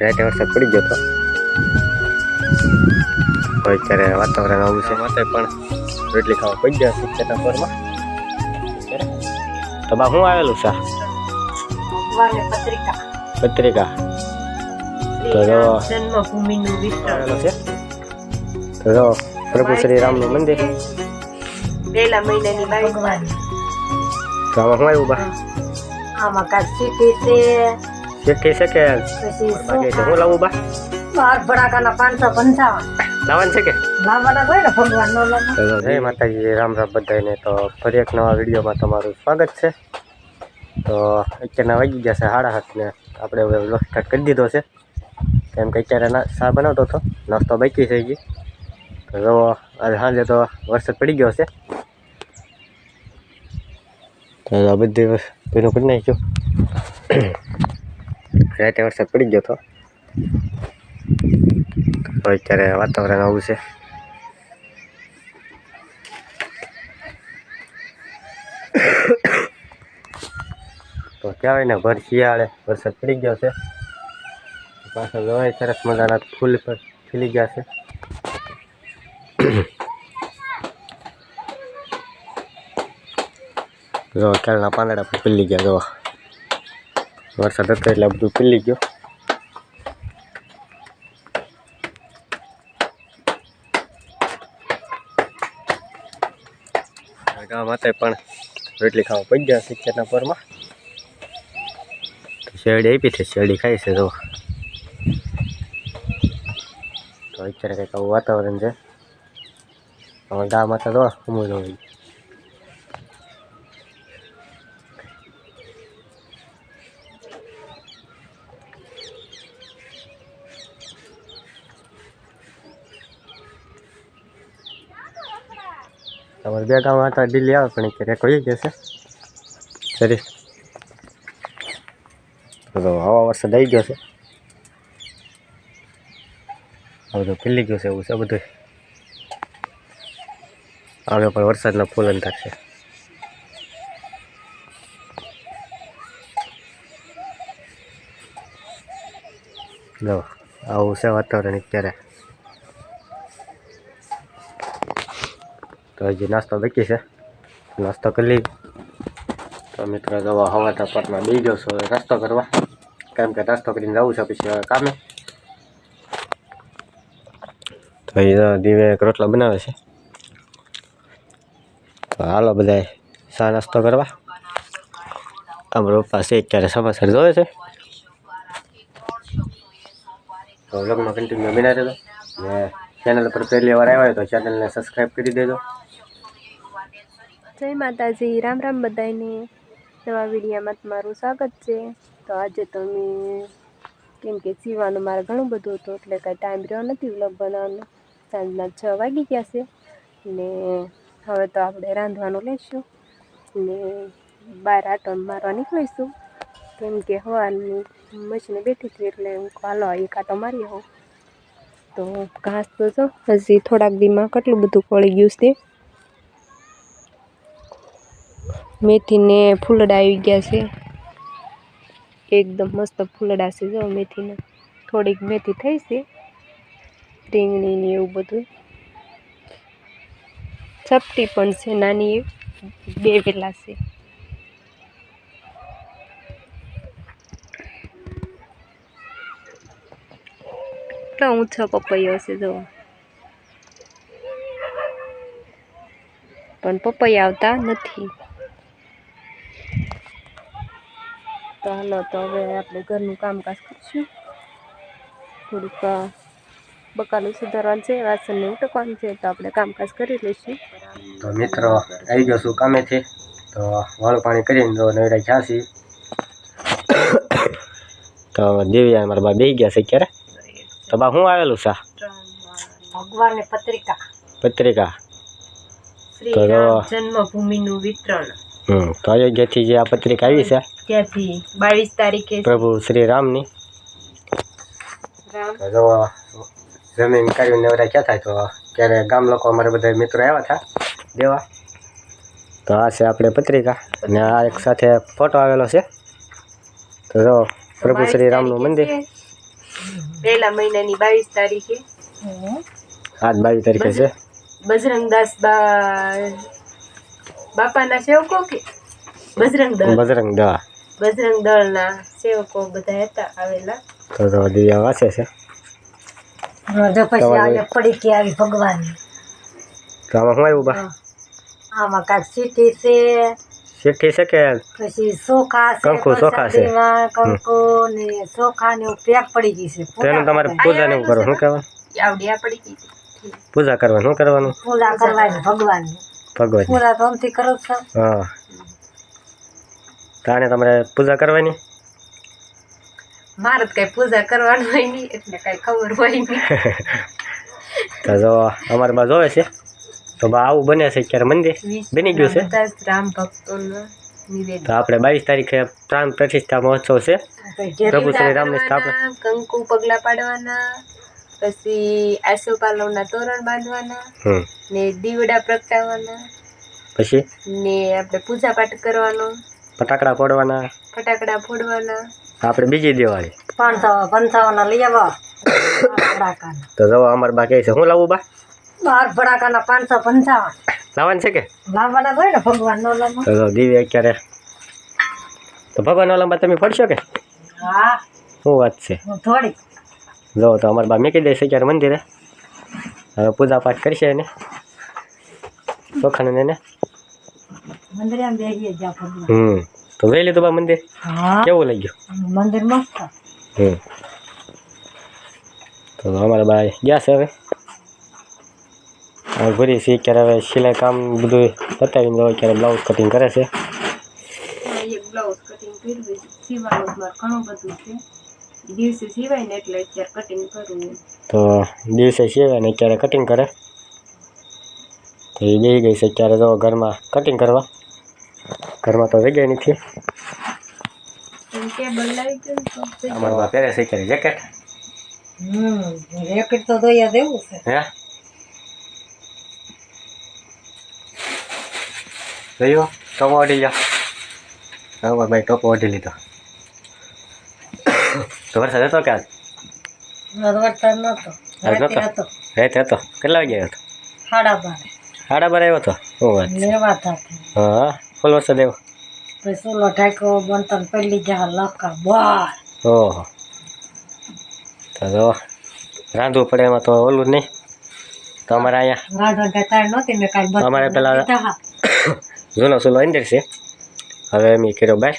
રાતે વરસાદ પડી ગયો હતો તો અત્યારે વાતાવરણ આવું છે. માટે પણ રોટલી ખાવા પડી ગયા સિત્તેરના પરમાં. તો બા શું આવેલું છે? પત્રિકા. પત્રિકા. તો જન્મભૂમિનું આવેલો છે? તો પ્રભુ શ્રી રામનું મંદિર. પહેલા મહિનાની ભગવાન તો આમાં શું આવ્યું બા? આમાં કાંઈક ચીઠી છે પછી છે. હું લાવું બા? બાર ભડાકાના પાંચસો પંચાવન. લાવવાનું છે કે? લાવવાના હોય ને ભગવાન નો જય માતાજી રામ રામ બધાને તો ફરી એક નવા વિડીયોમાં તમારું સ્વાગત છે. તો અત્યારના વાગી ગયા છે સાડા હાથ ને. આપણે હવે વ્લોગ સ્ટાર્ટ કરી દીધો છે. કેમ કે અત્યારે ના શા બનાવતો હતો. નાસ્તો બાકી થઈ ગઈ તો જો આજે સાંજે તો વરસાદ પડી ગયો છે. તો આ બધી પેલું કરી નાખ્યું. રાતે વરસાદ પડી ગયો હતો. અત્યારે વાતાવરણ આવું છે. તો કહેવાય ને ભર શિયાળે વરસાદ પડી ગયો છે. પાછળ જોવાય સરસ મજાના ફૂલ પર ખીલી ગયા છે. જો કેળના પાંદડા પણ પીલી ગયા જો વરસાદ હતો એટલે બધું પીલી ગયો. ગામ હતા પણ રોટલી ખાવા પડી ગયા સિત્તેરના પરમાં. શેરડી આપી છે શેરડી ખાઈ છે તો અત્યારે કંઈક આવું વાતાવરણ છે. હવે હતા તો અમૂલ હોય. તમારે બે ગામ હતા દિલ્હી આવે પણ ક્યારેક કોઈ જશે સરી તો હવા વરસાદ આવી ગયો છે. આ બધું ખીલી ગયું છે એવું છે બધું આવે પણ વરસાદના ફૂલ અંતર છે. આવું છે વાતાવરણ અત્યારે. તો હજી નાસ્તો બાકી છે. નાસ્તો કરી લઈ તો મિત્રો જવા હવાતા તપાસમાં બી ગયો છું નાસ્તો કરવા. કેમ કે નાસ્તો કરીને જવું છે, પછી કામે. તો એ દીવે રોટલો બનાવે છે. તો હાલો બધા ચા નાસ્તો કરવા? અમારો છે, અત્યારે સમાચાર જોવે છે. તો વ્લોગમાં કન્ટિન્યુ બનાવી રહેજો. ને ચેનલ પર પહેલી વાર આવ્યા હોય તો ચેનલને સબસ્ક્રાઈબ કરી દેજો. જય માતાજી, રામ રામ બધાને નવા વિડીયામાં તમારું સ્વાગત છે. તો આજે તો મેં કેમ કે સીવાનું મારે ઘણું બધું હતું, એટલે કાંઈ ટાઈમ રહ્યો નથી વ્લોગ બનાવવાનો. સાંજના છ વાગી ગયા છે. ને હવે તો આપણે રાંધવાનું લઈશું. ને બહાર આટો મારવા નીકળીશું. કેમ કે હવાની મશીને બેઠી હતી એટલે હું હાલો, એક આટો મારી હોઉં તો ઘાસ તો જો, હજી થોડાક દીમાં કેટલું બધું પડી ગયું છે. મેથીને ફૂલડા આવી ગયા છે. એકદમ મસ્ત ફૂલડા છે જો મેથીના. થોડીક મેથી થઈ છે. રીંગણી ને એવું બધું. ચપટી પણ છે, નાની બે વેલા છે. કેટલો ઊંચો પપૈયો છે જો. પણ પપૈયા આવતા નથી. તો હાલો તો હવે આપણે ઘરનું કામકાજ કરીશું. થોડુંક બકાલું સુધારવાનું છે વાસણને ઉટકવાનું છે તો આપણે કામકાજ કરી લઈશું. તો મિત્રો આવી ગયો છું કામેથી. તો વાળું પાણી કરીને જો નવરા છ્યાસી તો દેવી મારા બા બે ગયા છે ક્યારે? તો બા હું આવેલું છે? ભગવાન પત્રિકા. પત્રિકા. તો જન્મભૂમિનું વિતરણ. હમ. તો અયોધ્યાથી જે આ પત્રિકા આવી છે ત્યાંથી બાવીસ તારીખે પ્રભુ શ્રી રામની. જો જમીન કરીને નવરા ક્યાં થાય? તો ત્યારે ગામ લોકો અમારે બધા મિત્રો આવ્યા હતા દેવા. તો આ છે આપણે પત્રિકા અને આ એક સાથે ફોટો આવેલો છે. તો જો પ્રભુ શ્રી રામનું મંદિર. પહેલા મહિનાની બાવીસ તારીખે. આજ બાવીસ તારીખે છે. બજરંગદાસ બા બાપાના સેવકો કે બજરંગ દળ. બજરંગ દળ. બજરંગ દળના સેવકો બધા હતા આવેલા. તો તો દિવ્યા વાસે છે. જો પછી આવે પડી કે આવી ભગવાન તો આમાં શું આવ્યું બા? આમાં કાંઈક સીટી છે. શીઠી છે કે? પછી સોખા છે કંકુ, સોખા છે. કંકુ ને સોખા ને એવું પેક પડી ગઈ છે. તેનું તમારે પૂજા ને કરવાનું. શું કહેવાનું? આવડિયા પડી ગઈ પૂજા કરવાનું શું કરવાનું? પૂજા કરવાની ભગવાનની. ભગવાન પૂજા તો અમથી કરો છો? હા. તાણે તમારે પૂજા કરવાની? મારે કઈ પૂજા કરવાની હોય નહીં એટલે કઈ ખબર હોય નહીં. તો જો અમારે જોવે છે. તો બા આવું બને છે અત્યારે મંદિર. બની ગયું છે. રામ ભક્તોનો તો આપણે બાવીસ તારીખે પ્રાણ પ્રતિષ્ઠા મહોત્સવ છે. પ્રભુ શ્રી રામની સ્થાપના. કંકુ પગલા પાડવાના. પછી આસોપાલવના તોરણ બાંધવાના ને દીવડા પ્રગટાવવાના પછી? ને આપણે પૂજા પાઠ કરવાનો ફટાકડા ફોડવાના? ફટાકડા ફોડવાના. આપણે બીજી દિવાળી. પાંચસો પંચાવન લઈ આવો. ફટાકાના તો જો અમાર બા કહે છે હું લાવું બા? બાર ફટાકાના પાંચસો પંચાવન. લાવવાનું છે કે? લાવવાના હોય ને ભગવાન નો તો જો દિવ્ય અત્યારે તો ભગવાન ઓલામાં તમે ફરશો કે? હા. શું વાત છે? થોડી જો તો અમારા બા મૂકી દઈશ અત્યારે મંદિરે હવે પૂજા પાઠ કરશે એને ચોખાને એને મંદિરે આમ બેસીએ જ્યાં ભગવાન હમ તો જોઈ લીધું બા મંદિર હા કેવું લાગ્યું મંદિર મસ્ત હમ તો અમારા બા ગયા છે હવે હવે ભરી છે અત્યારે હવે સિલાઈ કામ બધું બતાવીને હવે અત્યારે બ્લાઉઝ કટિંગ કરે છે એક બ્લાઉઝ કટિંગ કર્યું છે સીવાનું મારે ઘણું બધું છે દિવસે સિવાય ને એટલે અત્યારે કટિંગ કરવું તો દિવસે સિવાય ને અત્યારે કટિંગ કરે? તો એ બેસી ગઈ છે અત્યારે જો ઘરમાં કટિંગ કરવા. ઘરમાં તો જગ્યા નથી. ગયું તો. અમારા પહેરે છે અત્યારે જેકેટ હમ રેકેટ તો દોયા દેવું છે. હે? જોયો ટોપો ઓઢી જા હવે ભાઈ ટોપો ઓઢી લીધો. તો વરસાદ હતો કે આજ વરસાદ નહોતો? રાતે હતો રાતે હતો કેટલા વાગે આવ્યો હતો સાડા બાર. સાડા બાર આવ્યો હતો શું વાત. લેવા હતા હા ફૂલ વરસાદ આવ્યો પછી સોલો ઢાંકો બનતન પેલી જા લકા બાર. ઓહો. તો રાંધવું પડે એમાં તો ઓલું નહીં. તો અમારે અહીંયા મેં અમારે પેલા- જૂનો સુલો અંદર છે. હવે એમ કર્યો બાય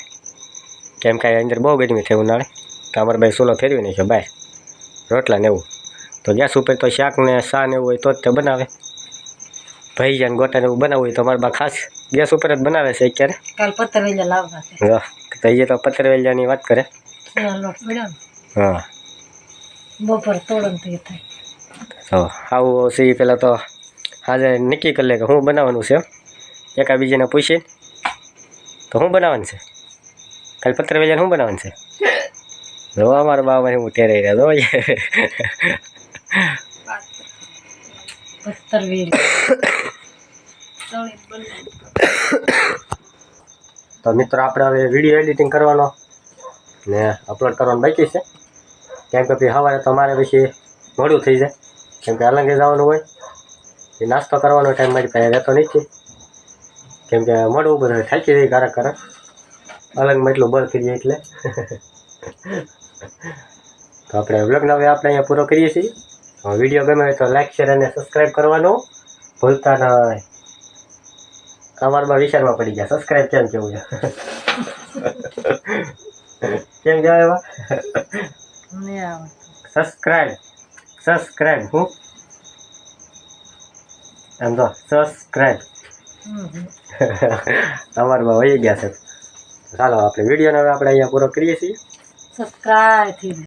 કેમ કાંઈ અંદર બહુ ગરમી થઈ ઉનાળે. તો અમારે ભાઈ ચૂલો ફેરવી નાખ્યો બાય. રોટલા ને એવું. તો ગેસ ઉપર તો શાક ને શા ને એવું હોય તો જ તે બનાવે. ભજીયા ને ગોટા ને એવું બનાવવું હોય તો અમારા બા ખાસ ગેસ ઉપર જ બનાવે છે અત્યારે. કાલ પત્તર વેલે લાવવા જો, તો એ તો પતરવેલિયાની વાત કરે. હા. બપોર તોડન તો થાય. તો આવું છે પહેલાં તો આજે નક્કી કરી લે કે હું બનાવવાનું છે એકા બીજાને પૂછીને. તો શું બનાવવાનું છે? કાલે પત્ર વેચાણ શું બનાવવાનું છે? જો અમારા બાબા હું તેરાઈ રહ્યા જો તો મિત્રો આપણે હવે વીડિયો એડિટિંગ કરવાનો ને અપલોડ કરવાનું બાકી છે. કેમ કે પછી સવારે તો મારે પછી મોડું થઈ જાય. કેમ કે અલંગે જવાનું હોય એ નાસ્તો કરવાનો ટાઈમ મારી પાસે રહેતો નથી. કેમ કે મોડું બધું થાકી જાય કારક કારક અલંગમાં એટલું બળ કરીએ એટલે. તો આપણે વ્લોગને હવે આપણે અહીંયા પૂરો કરીએ છીએ. વીડિયો ગમે હોય તો લાઈક શેર અને સબસ્ક્રાઈબ કરવાનું. ભૂલતા નહીં અમારમાં વિચારમાં પડી ગયા. સબસ્ક્રાઈબ કેમ કેવું છે? કેમ કહેવાય એવા સબસ્ક્રાઈબ સબસ્ક્રાઈબ હું? એમ તો સબસ્ક્રાઈબ અમારમાં વહી ગયા છે. ચાલો આપણે વિડીયોને હવે આપણે અહીંયા પૂરો કરીએ છીએ. સબસ્ક્રાઈબ થઈ